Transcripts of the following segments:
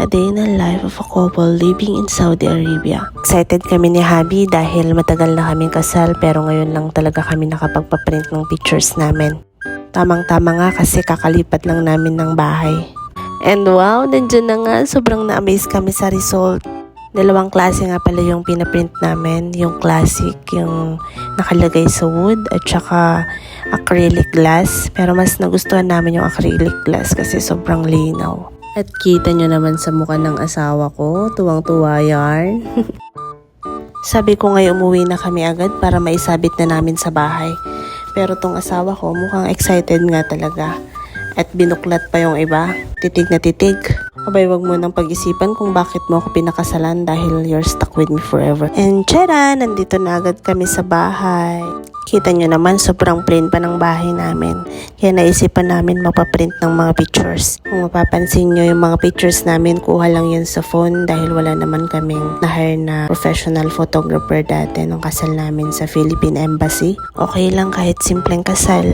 A day in the life of a couple living in Saudi Arabia. Excited kami ni Habi dahil matagal na kaming kasal pero ngayon lang talaga kami nakapagpaprint ng pictures namin. Tamang-tama nga kasi kakalipat lang namin ng bahay. And wow, nandiyan na nga. Sobrang na-amaze kami sa result. Dalawang klase nga pala yung pinaprint namin. Yung classic, yung nakalagay sa wood at saka acrylic glass. Pero mas nagustuhan namin yung acrylic glass kasi sobrang linaw. At kita nyo naman sa mukha ng asawa ko, tuwang-tuwa yarn. Sabi ko ngayon umuwi na kami agad para maisabit na namin sa bahay. Pero tong asawa ko mukhang excited nga talaga. At binuklat pa yung iba. Titig na titig. Abay, wag mo nang pag-isipan kung bakit mo ako pinakasalan dahil you're stuck with me forever. And tara, nandito na agad kami sa bahay. Kita nyo naman, sobrang plain pa ng bahay namin. Kaya naisipan namin mapaprint ng mga pictures. Kung mapapansin nyo, yung mga pictures namin, kuha lang yun sa phone dahil wala naman kaming na-hire na professional photographer dati nung kasal namin sa Philippine Embassy. Okay lang kahit simpleng kasal.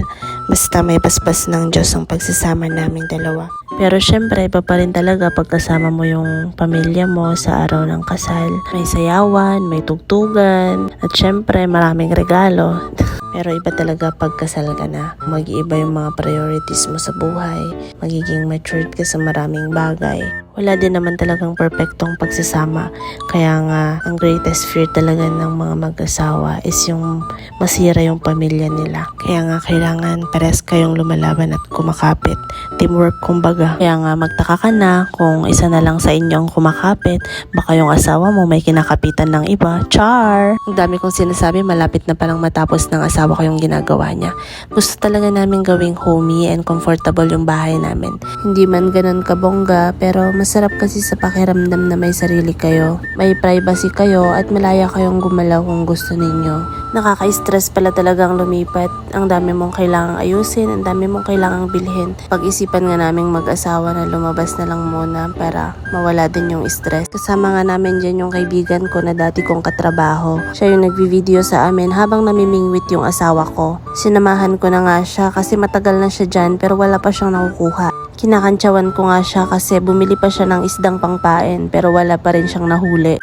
Basta may paspas ng Diyos ang pagsasama namin dalawa. Pero syempre, iba pa rin talaga pagkasama mo yung pamilya mo sa araw ng kasal. May sayawan, may tugtugan, at syempre maraming regalo. Pero iba talaga pagkasal ka na. Mag-iiba yung mga priorities mo sa buhay. Magiging matured ka sa maraming bagay. Wala din naman talagang perfectong pagsasama. Kaya nga, ang greatest fear talaga ng mga mag-asawa is yung masira yung pamilya nila. Kaya nga, kailangan pares kayong lumalaban at kumakapit. Teamwork kumbaga. Kaya nga, magtaka ka na kung isa na lang sa inyong kumakapit. Baka yung asawa mo may kinakapitan ng iba. Char! Ang dami kong sinasabi, malapit na palang matapos ng asawa ko yung ginagawa niya. Gusto talaga namin gawing homey and comfortable yung bahay namin. Hindi man ganun kabongga, pero masarap kasi sa pakiramdam na may sarili kayo. May privacy kayo at malaya kayong gumalaw kung gusto ninyo. Nakaka-stress pala talagang lumipat. Ang dami mong kailangang ayusin, ang dami mong kailangang bilhin. Pag-isipan nga naming mag-asawa na lumabas na lang muna para mawala din yung stress. Kasama nga namin dyan yung kaibigan ko na dati kong katrabaho. Siya yung nagvi-video sa amin habang namimingwit yung asawa ko. Sinamahan ko na nga siya kasi matagal na siya dyan pero wala pa siyang nakukuha. Kinakantsawan ko nga siya kasi bumili pa siya ng isdang pangpain pero wala pa rin siyang nahuli.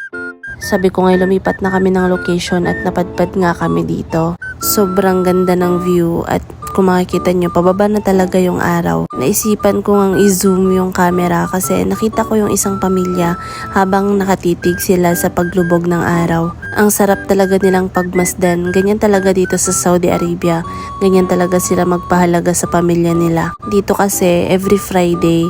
Sabi ko ngay lumipat na kami ng location at napadpad nga kami dito. Sobrang ganda ng view at kung makikita nyo, pababa na talaga yung araw. Naisipan ko ngang i-zoom yung camera kasi nakita ko yung isang pamilya habang nakatitig sila sa paglubog ng araw. Ang sarap talaga nilang pagmasdan. Ganyan talaga dito sa Saudi Arabia. Ganyan talaga sila magpahalaga sa pamilya nila. Dito kasi every Friday,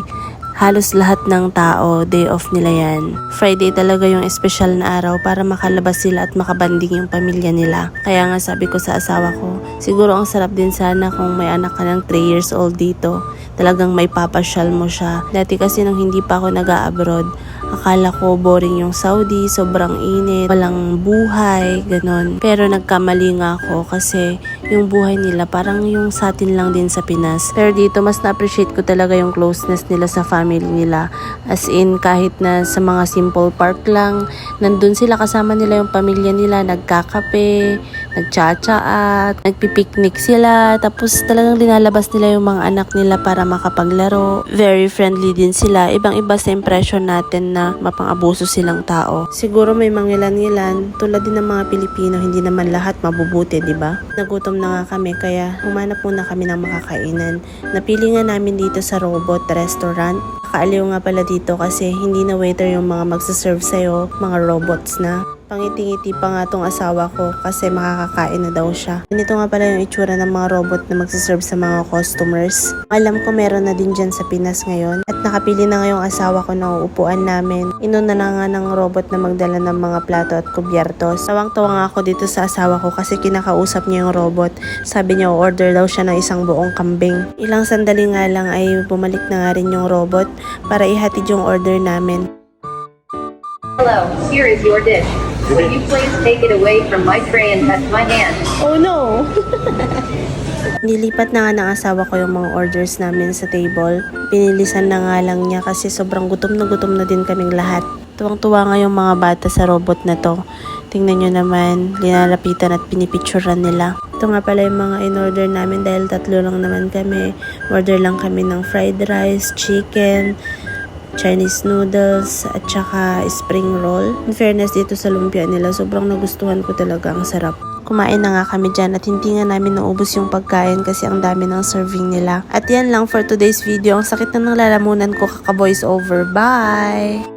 halos lahat ng tao, day off nila yan. Friday talaga yung espesyal na araw para makalabas sila at makabanding yung pamilya nila. Kaya nga sabi ko sa asawa ko, siguro ang sarap din sana kung may anak ka ng 3 years old dito. Talagang may papasyal mo siya. Dati kasi nung hindi pa ako nag-abroad, akala ko boring yung Saudi, sobrang init, walang buhay, ganon. Pero nagkamali nga ako kasi yung buhay nila parang yung sa atin lang din sa Pinas. Pero dito mas na-appreciate ko talaga yung closeness nila sa family nila. As in kahit na sa mga simple park lang, nandun sila kasama nila yung pamilya nila, nagkakape, nagtsatsaat, nagpipiknik sila, tapos talagang linalabas nila yung mga anak nila para makapaglaro. Very friendly din sila. Ibang-iba sa impression natin na mapang-abuso silang tao. Siguro may mangilan-ngilan, tulad din ng mga Pilipino, hindi naman lahat mabubuti, di ba? Nagutom na nga kami, kaya humanap muna kami ng makakainan. Napili nga namin dito sa Robot Restaurant. Kaaliw nga pala dito kasi hindi na waiter yung mga magsaserve sa'yo, mga robots na. Pangiti-ngiti pa nga tong asawa ko kasi makakakain na daw siya. Ganito nga pala yung itsura ng mga robot na magsaserve sa mga customers. Alam ko meron na din dyan sa Pinas ngayon. At nakapili na nga yung asawa ko ng upuan namin. Inuna na nga ng robot na magdala ng mga plato at kubyertos. Tawang-tawa nga ako dito sa asawa ko kasi kinakausap niya yung robot. Sabi niya order daw siya ng isang buong kambing. Ilang sandali nga lang ay bumalik na nga rin yung robot para ihatid yung order namin. Hello, here is your dish. Will you please take it away from my tray and touch my hand? Oh no! Nilipat na nga ng asawa ko yung mga orders namin sa table. Pinilisan na nga lang niya kasi sobrang gutom na gutom na din kaming lahat. Tuwang-tuwa nga yung mga bata sa robot na to. Tingnan nyo naman, linalapitan at pinipicturan nila. Ito nga pala yung mga in-order namin dahil tatlo lang naman kami. Order lang kami ng fried rice, chicken, Chinese noodles, at saka spring roll. In fairness dito sa lumpia nila, sobrang nagustuhan ko talaga. Ang sarap. Kumain na nga kami dyan at hindi nga namin naubos yung pagkain kasi ang dami ng serving nila. At yan lang for today's video. Ang sakit na ng lalamunan ko kaka voice over. Bye!